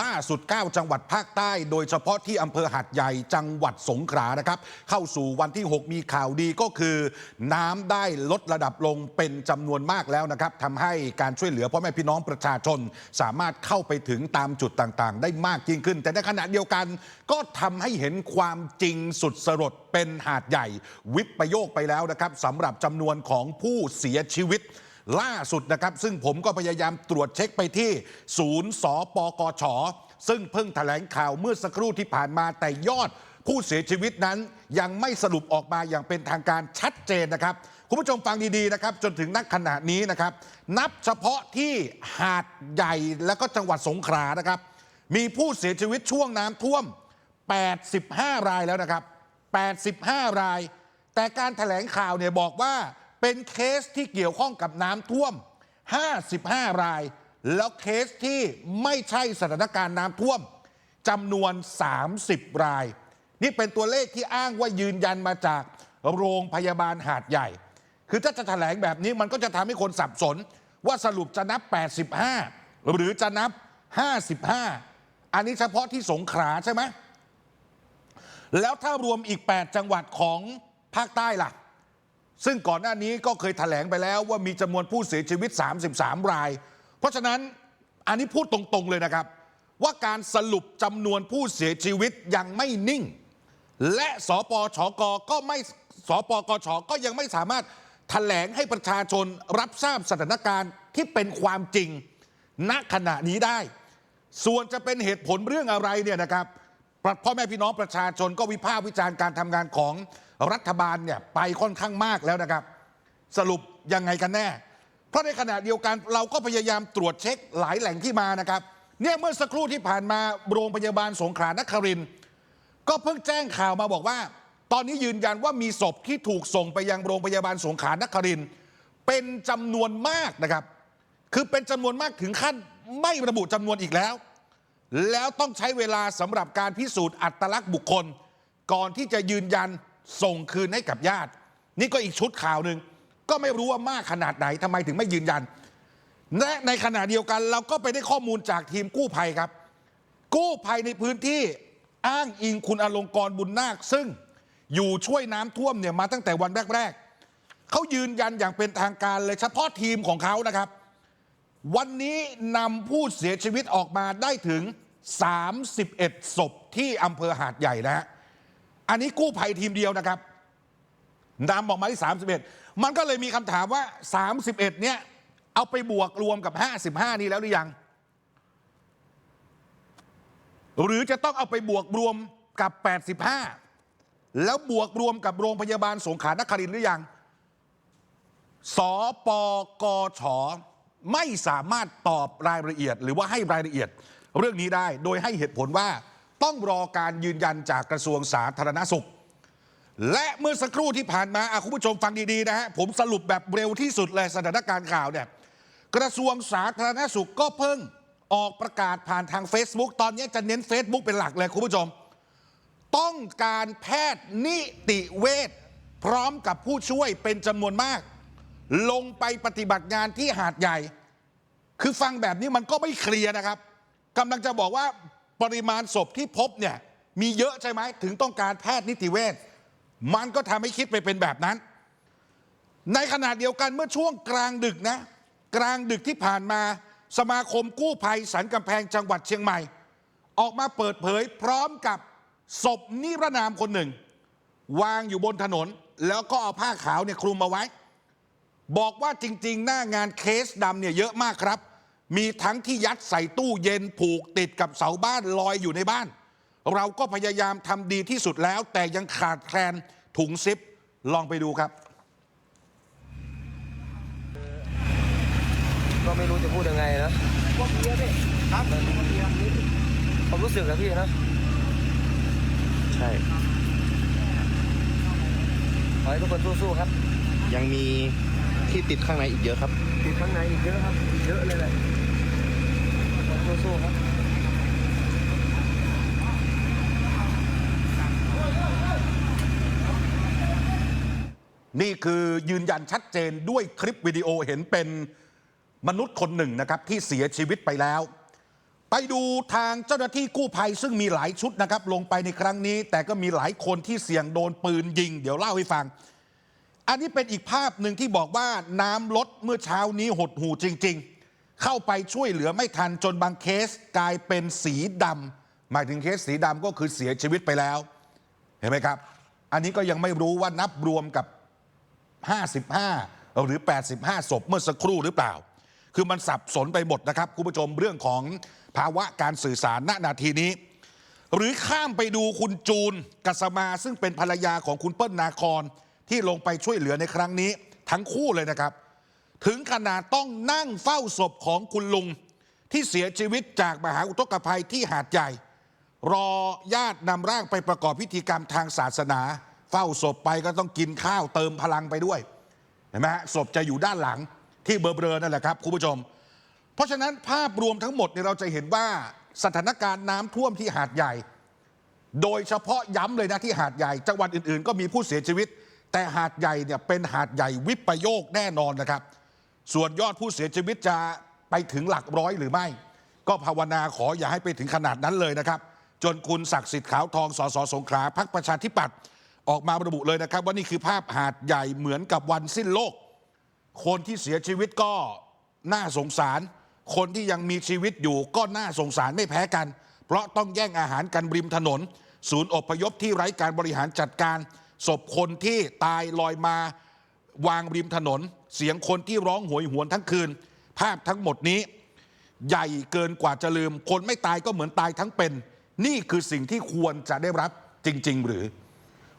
ล่าสุด 9 จังหวัดภาคใต้ โดยเฉพาะที่อำเภอหาดใหญ่จังหวัดสงขลานะครับ เข้าสู่วันที่ 6 มีข่าวดีก็คือ น้ำได้ลดระดับลงเป็นจำนวนมากแล้วนะครับทำให้การช่วยเหลือพ่อแม่พี่น้องประชาชน สามารถเข้าไปถึงตามจุดต่างๆ ได้มากยิ่งขึ้น แต่ในขณะเดียวกัน ก็ทำให้เห็นความจริงสุดสลดเป็นหาดใหญ่ วิปโยคไปแล้วนะครับสำหรับจำนวนของผู้เสียชีวิต ล่าสุดนะครับ ซึ่งผมก็พยายามตรวจเช็คไปที่ศูนย์สปกช ซึ่งเพิ่งแถลงข่าวเมื่อสักครู่ที่ผ่านมาแต่ยอดผู้เสียชีวิตนั้นยังไม่สรุปออกมาอย่างเป็นทางการชัดเจนนะครับ คุณผู้ชมฟังดีๆนะครับ จนถึงนักขณะนี้นะครับ นับเฉพาะที่หาดใหญ่และก็จังหวัดสงขลานะครับ มีผู้เสียชีวิตช่วงน้ำท่วม 85 รายแล้วนะครับ 85 ราย แต่การแถลงข่าวเนี่ยบอกว่า เป็นเคสที่เกี่ยวข้องกับน้ำท่วม 55 ราย แล้วเคสที่ไม่ใช่สถานการณ์น้ำท่วมจำนวน 30 ราย นี่เป็นตัวเลขที่อ้างว่ายืนยันมาจากโรงพยาบาลหาดใหญ่ คือถ้าจะแถลงแบบนี้มันก็จะทำให้คนสับสน ว่าสรุปจะนับ 85 หรือจะนับ 55 อันนี้เฉพาะที่สงขลาใช่ไหมแล้วถ้ารวมอีก 8 จังหวัดของภาคใต้ล่ะ ซึ่งก่อนหน้านี้ก็เคยแถลงไปแล้วว่ามีจำนวนผู้เสียชีวิต 33 ราย เพราะฉะนั้นอันนี้พูดตรงๆเลยนะครับ ว่าการสรุปจำนวนผู้เสียชีวิตยังไม่นิ่ง และสปชกก็ไม่สปกชก็ยังไม่สามารถแถลงให้ประชาชนรับทราบสถานการณ์ที่เป็นความจริงณขณะนี้ได้ ส่วนจะเป็นเหตุผลเรื่องอะไรเนี่ยนะครับพ่อแม่พี่น้องประชาชนก็วิพากษ์วิจารณ์การทำงานของ รัฐบาลเนี่ยไปค่อนข้างมากแล้วนะครับ สรุปยังไงกันแน่ เพราะในขณะเดียวกันเราก็พยายามตรวจเช็คหลายแหล่งที่มานะครับเนี่ยเมื่อสักครู่ที่ผ่านมาโรงพยาบาลสงขลานครินก็เพิ่งแจ้งข่าวมาบอกว่า ตอนนี้ยืนยันว่ามีศพที่ถูกส่งไปยังโรงพยาบาลสงขลานครินเป็นจำนวนมากนะครับ คือเป็นจำนวนมากถึงขั้นไม่ระบุจำนวนอีกแล้ว แล้วต้องใช้เวลาสำหรับการพิสูจน์อัตลักษณ์บุคคล ก่อนที่จะยืนยัน ส่งคืนให้กับญาติ นี่ก็อีกชุดข่าวหนึ่งก็ไม่รู้ว่ามากขนาดไหนทำไมถึงไม่ยืนยัน และในขณะเดียวกันเราก็ไปได้ข้อมูลจากทีมกู้ภัยครับ กู้ภัยในพื้นที่อ้างอิงคุณอลงกรณ์บุญนาค ซึ่งอยู่ช่วยน้ำท่วมเนี่ยมาตั้งแต่วันแรก ๆเขายืนยันอย่างเป็นทางการเลยเฉพาะทีมของเขานะครับ วันนี้นำผู้เสียชีวิตออกมาได้ถึง 31 ศพที่อำเภอหาดใหญ่นะฮะ อันนี้กู้ภัยทีมเดียวนะครับนำออกมาที่ 31 มันก็เลยมีคำถามว่า 31 เนี่ย เอาไปบวกรวมกับ 55 นี้แล้วหรือยัง หรือจะต้องเอาไปบวกรวมกับ 85 แล้วบวกรวมกับโรงพยาบาลสงขลานครินหรือยัง สปกชไม่สามารถตอบรายละเอียด หรือว่าให้รายละเอียดเรื่องนี้ได้ โดยให้เหตุผลว่า ต้องรอการยืนยันจากกระทรวงสาธารณสุข และเมื่อสักครู่ที่ผ่านมาคุณผู้ชมฟังดีๆนะฮะผมสรุปแบบเร็วที่สุดเลยสถานการณ์ข่าวเนี่ยกระทรวงสาธารณสุขก็เพิ่งออกประกาศผ่านทาง Facebook ตอนนี้จะเน้น Facebook เป็นหลักเลยคุณผู้ชม ต้องการแพทย์นิติเวชพร้อมกับผู้ช่วยเป็นจำนวนมาก ลงไปปฏิบัติงานที่หาดใหญ่ คือฟังแบบนี้มันก็ไม่เคลียร์นะครับกำลังจะบอกว่า ปริมาณศพที่พบเนี่ยมีเยอะใช่ไหมถึงต้องการแพทย์นิติเวชมันก็ทำให้คิดไปเป็นแบบนั้น ในขณะเดียวกันเมื่อช่วงกลางดึกนะ กลางดึกที่ผ่านมาสมาคมกู้ภัยสันกำแพงจังหวัดเชียงใหม่ ออกมาเปิดเผยพร้อมกับศพนิรนามคนหนึ่ง วางอยู่บนถนน แล้วก็เอาผ้าขาวเนี่ยคลุมเอาไว้ บอกว่าจริง ๆ หน้างานเคสดำเนี่ยเยอะมากครับ มีทั้งที่ยัดใส่ตู้เย็นผูกติดกับเสาบ้านลอยอยู่ในบ้าน เราก็พยายามทำดีที่สุดแล้ว แต่ยังขาดแคลนถุงซิปลองไปดูครับ ก็ไม่รู้จะพูดยังไงนะมันความรู้สึกนะพี่นะ ใช่ ขอให้ทุกคนสู้ๆครับ ยังมีที่ติดข้างในอีกเยอะครับ ติดข้างในอีกเยอะครับอีกเยอะเลยแหละ สู้ๆครับนี่คือยืนยันชัดเจนด้วยคลิปวิดีโอเห็นเป็นมนุษย์คนหนึ่งนะครับ ที่เสียชีวิตไปแล้ว ไปดูทางเจ้าหน้าที่กู้ภัยซึ่งมีหลายชุดนะครับ ลงไปในครั้งนี้ แต่ก็มีหลายคนที่เสี่ยงโดนปืนยิง เดี๋ยวเล่าให้ฟัง อันนี้เป็นอีกภาพหนึ่งที่บอกว่าน้ำลดเมื่อเช้านี้หดหูจริง ๆ เข้าไปช่วยเหลือไม่ทันจนบางเคสกลายเป็นสีดำหมายถึงเคสสีดำก็คือเสียชีวิตไปแล้ว เห็นไหมครับ อันนี้ก็ยังไม่รู้ว่านับรวมกับ 55 หรือ 85 ศพเมื่อสักครู่หรือเปล่า คือมันสับสนไปหมดนะครับคุณผู้ชมเรื่องของภาวะการสื่อสารณนาทีนี้ หรือข้ามไปดูคุณจูนกัสมาซึ่งเป็นภรรยาของคุณเปิ้ลนาคอนที่ลงไปช่วยเหลือในครั้งนี้ ทั้งคู่เลยนะครับ ถึงขนาดต้องนั่งเฝ้าศพของคุณลุง ที่เสียชีวิตจากมหาอุทกภัยที่หาดใหญ่ รอญาตินำร่างไปประกอบพิธีกรรมทางศาสนา เฝ้าศพไปก็ต้องกินข้าวเติมพลังไปด้วยเห็นไหมฮะศพจะอยู่ด้านหลังที่เบลอๆนั่นแหละครับคุณผู้ชม เพราะฉะนั้นภาพรวมทั้งหมดเนี่ยเราจะเห็นว่าสถานการณ์น้ำท่วมที่หาดใหญ่ โดยเฉพาะย้ำเลยนะที่หาดใหญ่ จังหวัดอื่นๆ ก็มีผู้เสียชีวิต แต่หาดใหญ่เนี่ยเป็นหาดใหญ่วิปโยคแน่นอนนะครับ ส่วนยอดผู้เสียชีวิตจะไปถึงหลักร้อยหรือไม่ ก็ภาวนาขออย่าให้ไปถึงขนาดนั้นเลยนะครับ จนคุณศักดิ์สิทธิ์ขาวทองสสสงขลาพักประชาธิปัตย์ออกมาระบุเลยนะครับ ว่านี่คือภาพหาดใหญ่เหมือนกับวันสิ้นโลก คนที่เสียชีวิตก็น่าสงสาร คนที่ยังมีชีวิตอยู่ก็น่าสงสารไม่แพ้กัน เพราะต้องแย่งอาหารกันริมถนน ศูนย์อพยพที่ไร้การบริหารจัดการศพคนที่ตายลอยมา วางริมถนน เสียงคนที่ร้องโหยหวนทั้งคืน ภาพทั้งหมดนี้ ใหญ่เกินกว่าจะลืม คนไม่ตายก็เหมือนตายทั้งเป็น นี่คือสิ่งที่ควรจะได้รับจริง ๆ หรือ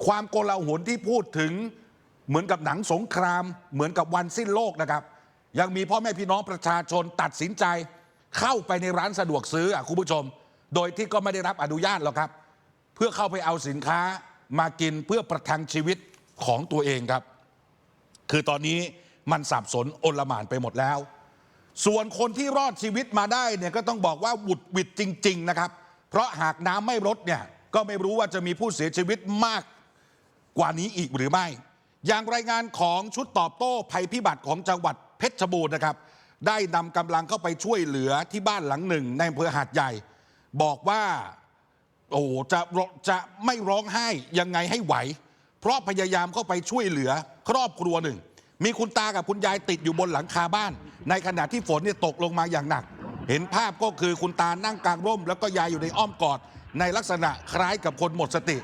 ความโกลาหลที่พูดถึงเหมือนกับหนังสงคราม เหมือนกับวันสิ้นโลกนะครับ ยังมีพ่อแม่พี่น้องประชาชนตัดสินใจ เข้าไปในร้านสะดวกซื้ออะคุณผู้ชม โดยที่ก็ไม่ได้รับอนุญาตหรอกครับ เพื่อเข้าไปเอาสินค้ามากินเพื่อประทังชีวิตของตัวเองครับ คือตอนนี้มันสับสนโอลหม่านไปหมดแล้ว ส่วนคนที่รอดชีวิตมาได้เนี่ยก็ต้องบอกว่าหวุดหวิดจริง ๆ นะครับ เพราะหากน้ำไม่ลดเนี่ยก็ไม่รู้ว่าจะมีผู้เสียชีวิตมากกว่านี้อีกหรือไม่ อย่างรายงานของชุดตอบโต้ภัยพิบัติของจังหวัดเพชรบูรณ์นะครับ ได้นำกำลังเข้าไปช่วยเหลือที่บ้านหลังหนึ่งในอำเภอหาดใหญ่ บอกว่าโอ้จะจะไม่ร้องไห้ยังไงให้ไหว เพราะพยายามเข้าไปช่วยเหลือครอบครัวหนึ่ง มีคุณตากับคุณยายติดอยู่บนหลังคาบ้าน ในขณะที่ฝนเนี่ยตกลงมาอย่างหนัก เห็นภาพก็คือคุณตานั่งกลางร่ม แล้วก็ยายอยู่ในอ้อมกอด ในลักษณะคล้ายกับคนหมดสติ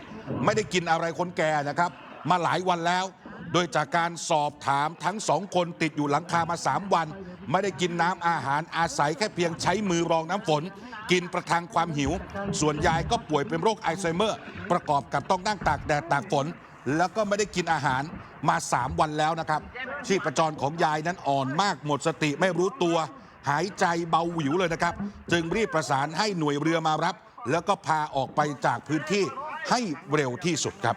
ไม่ได้กินอะไรคนแก่นะครับ มาหลายวันแล้ว โดยจากการสอบถามทั้งสองคนติดอยู่หลังคามา 3 วัน ไม่ได้กินน้ำอาหารอาศัยแค่เพียงใช้มือรองน้ำฝน กินประทังความหิว ส่วนยายก็ป่วยเป็นโรคอัลไซเมอร์ ประกอบกับต้องนั่งตากแดดตากฝน แล้วก็ไม่ได้กินอาหารมา 3 วันแล้วนะครับ ชีพจรของยายนั้นอ่อนมากหมดสติไม่รู้ตัว หายใจเบาหวิวเลยนะครับ จึงรีบประสานให้หน่วยเรือมารับ แล้วก็พาออกไปจากพื้นที่ให้เร็วที่สุดครับ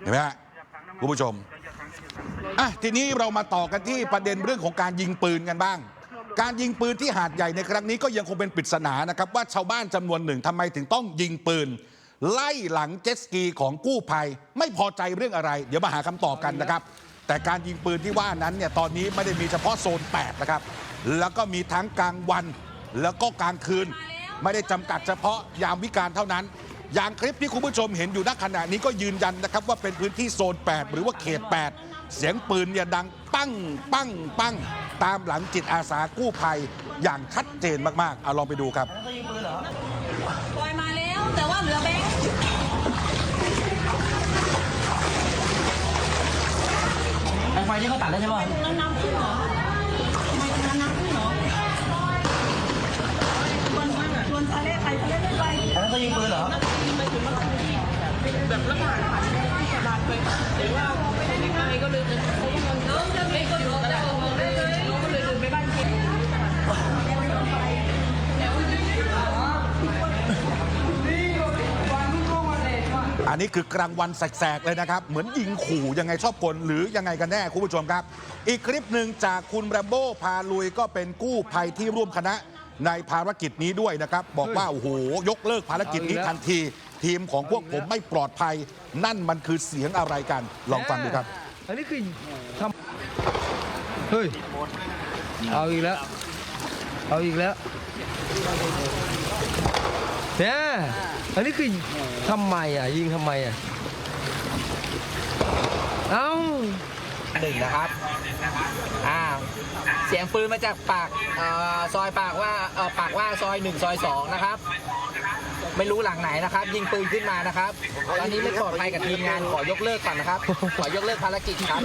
เห็นไหมฮะคุณผู้ชมอะทีนี้เรามาต่อกันที่ประเด็นเรื่องของการยิงปืนกันบ้าง การยิงปืนที่หาดใหญ่ในครั้งนี้ก็ยังคงเป็นปริศนานะครับว่าชาวบ้านจำนวนหนึ่งทำไมถึงต้องยิงปืน ไล่หลังเจ็ตสกีของกู้ภัย ไม่พอใจเรื่องอะไร เดี๋ยวมาหาคำตอบกันนะครับ แต่การยิงปืนที่ว่านั้นเนี่ยตอนนี้ไม่ได้มีเฉพาะโซน 8 นะครับ แล้วก็มีทั้งกลางวัน แล้วก็กลางคืน ไม่ได้จำกัดเฉพาะยามวิการเท่านั้น อย่างคลิปที่คุณผู้ชมเห็นอยู่ณขณะนี้ก็ยืนยันนะครับว่าเป็นพื้นที่โซน 8 หรือว่าเขต 8 เสียงปืนเนี่ยดังปั้งปั้งปั้งตามหลังจิตอาสากู้ภัยอย่างชัดเจนมากๆเอาลองไปดูครับปล่อยมา แล้วแต่ว่าเหลือแบงค์ไฟที่เขาตัดแล้วใช่ป่ะตรงนั้นน้ำขึ้นเหรอทำไมตรงนั้นน้ำขึ้นเหรอชวนชวนทะเลไปทะเลไม่ไปอันนั้นก็ยิงปืนเหรอไปถึงมาถึงที่แบบระหว่างผ่านที่กระดานไปหรือว่าไม่ได้ไม่ไปก็เลยเขาก็งงน้องจะไม่ก็อยู่จะออกมาได้ นนี้คือกลางวันแสกๆเลยนะครับ เหมือนยิงขู่ยังไงชอบกลหรือยังไงกันแน่คุณผู้ชมครับ อีกคลิปหนึ่งจากคุณแรมโบ้พาลุยก็เป็นกู้ภัยที่ร่วมคณะในภารกิจนี้ด้วยนะครับ บอกว่า โอ้โห ยกเลิกภารกิจนี้ทันที ทีมของพวกผมไม่ปลอดภัย นั่นมันคือเสียงอะไรกัน ลองฟังดูครับ อันนี้คือทำเฮ้ย เอาอีกแล้ว เอาอีกแล้ว เนี่ยอันนี้คือทำไมอะ ยิงทำไมอะ เอ้าหนึ่งนะครับ อ่า เสียงปืนมาจากปากเอ่อซอยปากว่าเอ่อปากว่าซอยหนึ่งซอยสองนะครับ ไม่รู้หลังไหนนะครับ ยิงปืนขึ้นมานะครับ ตอนนี้ไม่ปลอดภัยกับทีมงานขอยกเลิกก่อนนะครับ ขอยกเลิกภารกิจครับ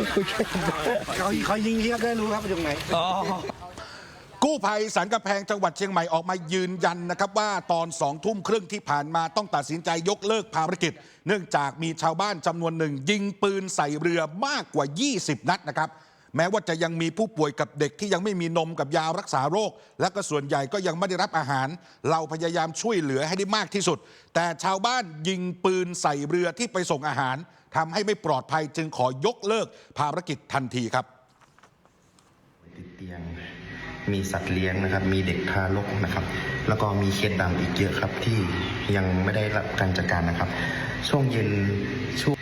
เขาเขายิงที่ได้รู้ครับตรงไหน อ๋อ กู้ภัยสันกำแพงจังหวัดเชียงใหม่ออกมายืนยันนะครับว่าตอนสองทุ่มครึ่งที่ผ่านมาต้องตัดสินใจยกเลิกภารกิจ เนื่องจากมีชาวบ้านจำนวนหนึ่ง ยิงปืนใส่เรือมากกว่า 20 นัดนะครับ แม้ว่าจะยังมีผู้ป่วยกับเด็กที่ยังไม่มีนมกับยารักษาโรค และก็ส่วนใหญ่ก็ยังไม่ได้รับอาหาร เราพยายามช่วยเหลือให้ได้มากที่สุด แต่ชาวบ้านยิงปืนใส่เรือที่ไปส่งอาหารทำให้ไม่ปลอดภัยจึงขอยกเลิกภารกิจทันทีครับติดเตียง มีสัตว์เลี้ยงนะครับ มีเด็กทารกนะครับ แล้วก็มีเคสดำอีกเยอะครับที่ยังไม่ได้รับการจัดการนะครับ ช่วงเย็นช่วง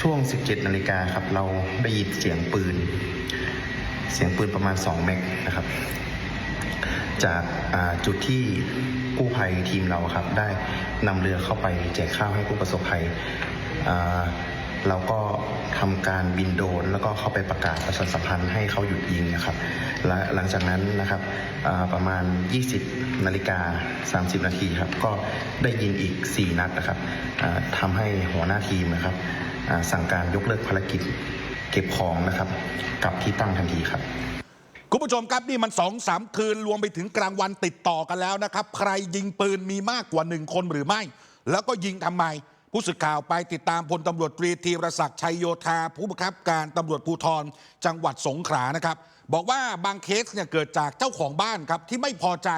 ช่วง 17 นาฬิกาครับ เราได้ยินเสียงปืน เสียงปืนประมาณ 2 เมกนะครับ จากาจุดที่กู้ภัยทีมเราครับ ได้นำเรือเข้าไปแจกข้าวให้ผู้ประสบภัย เราก็ทำการบินโดนแล้วก็เข้าไปประกาศประชาสัมพันธ์ให้เขาหยุดยิงนะครับและหลังจากนั้นนะครับประมาณ 20นาฬิกา 30 นาทีครับก็ได้ยิงอีก 4 นัดนะครับอ่าทำให้หัวหน้าทีมนะครับสั่งการยกเลิกภารกิจเก็บของนะครับกลับที่ตั้งทันทีครับคุณผู้ชมครับนี่มันสองสามคืนรวมไปถึงกลางวันติดต่อกันแล้วนะครับ ใครยิงปืนมีมากกว่าหนึ่งคนหรือไม่ แล้วก็ยิงทำไม ผู้สื่อข่าวไปติดตามพลตำรวจตรีธีรศักดิ์ชัยโยธา ผู้บังคับการตำรวจภูธรจังหวัดสงขลานะครับ บอกว่าบางเคสเนี่ยเกิดจากเจ้าของบ้านครับที่ไม่พอใจ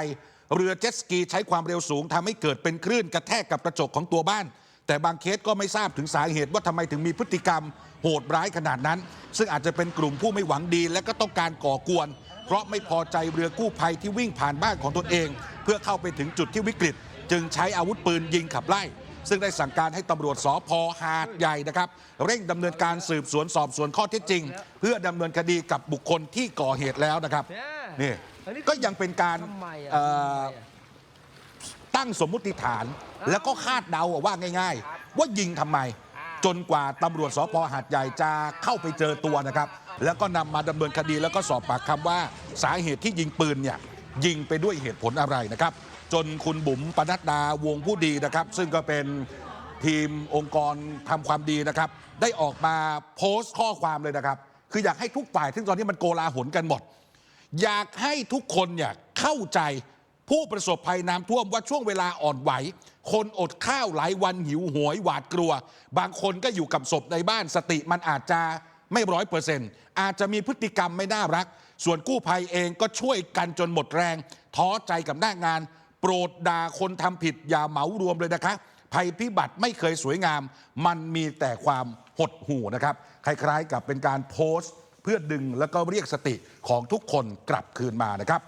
เรือเจ็ตสกีใช้ความเร็วสูงทำให้เกิดเป็นคลื่นกระแทกกับกระจกของตัวบ้าน แต่บางเคสก็ไม่ทราบถึงสาเหตุว่าทำไมถึงมีพฤติกรรมโหดร้ายขนาดนั้น ซึ่งอาจจะเป็นกลุ่มผู้ไม่หวังดี และก็ต้องการก่อกวน เพราะไม่พอใจเรือกู้ภัยที่วิ่งผ่านบ้านของตนเอง เพื่อเข้าไปถึงจุดที่วิกฤต จึงใช้อาวุธปืนยิงขับไล่ ซึ่งได้สั่งการให้ตำรวจสพหาดใหญ่นะครับ เร่งดำเนินการสืบสวนสอบสวนข้อเท็จจริง เพื่อดำเนินคดีกับบุคคลที่ก่อเหตุแล้วนะครับนี่ก็ยังเป็นการทำไมอะเอ่อทำไมอะตั้งสมมุติฐาน แล้วก็คาดเดาอะว่าง่าย ๆ ว่ายิงทำไม จนกว่าตำรวจสพหาดใหญ่จะเข้าไปเจอตัวนะครับ แล้วก็นำมาดำเนินคดีแล้วก็สอบปากคำว่าสาเหตุที่ยิงปืนเนี่ยยิงไปด้วยเหตุผลอะไรนะครับ จนคุณบุ๋มปนัดดาวงผู้ดีนะครับ ซึ่งก็เป็นทีมองค์กรทำความดีนะครับ ได้ออกมาโพสต์ข้อความเลยนะครับ คืออยากให้ทุกฝ่ายซึ่งตอนนี้มันโกลาหลกันหมด อยากให้ทุกคนเนี่ยเข้าใจผู้ประสบภัยน้ำท่วมว่าช่วงเวลาอ่อนไหว คนอดข้าวหลายวันหิวโหวยหวาดกลัว บางคนก็อยู่กับศพในบ้านสติมันอาจจะไม่ร้อยเปอร์เซ็นต์อาจจะมีพฤติกรรมไม่น่ารัก ส่วนกู้ภัยเองก็ช่วยกันจนหมดแรง ท้อใจกับหน้างาน โปรดด่าคนทำผิดอย่าเหมารวมเลยนะคะ ภัยพิบัติไม่เคยสวยงาม มันมีแต่ความหดหู่นะครับ คล้ายๆกับเป็นการโพสต์ เพื่อดึงแล้วก็เรียกสติของทุกคนกลับคืนมานะครับ